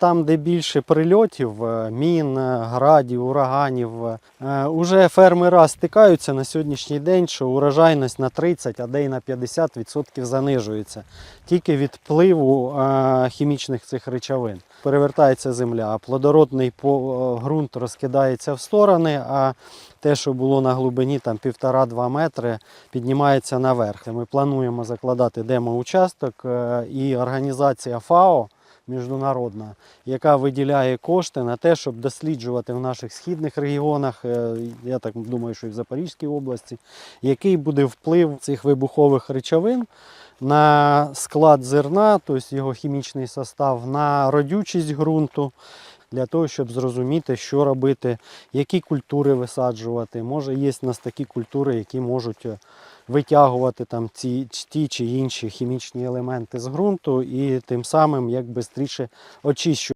Там, де більше прильотів, е, мін, е, градів, ураганів, е, уже фермери стикаються на сьогоднішній день, що урожайність на 30, а де й на 50% занижується. Тільки від впливу хімічних цих речовин. Перевертається земля, а плодородний ґрунт розкидається в сторони, а те, що було на глибині там 1,5-2 метри, піднімається наверх. Ми плануємо закладати демо-участок і організація ФАО міжнародна, яка виділяє кошти на те, щоб досліджувати в наших східних регіонах, е, я так думаю, що і в Запорізькій області, який буде вплив цих вибухових речовин на склад зерна, тобто його хімічний состав, на родючість ґрунту. Для того, щоб зрозуміти, що робити, які культури висаджувати. Може, є в нас такі культури, які можуть е, витягувати там ці ті чи інші хімічні елементи з ґрунту і тим самим як швидше очищувати.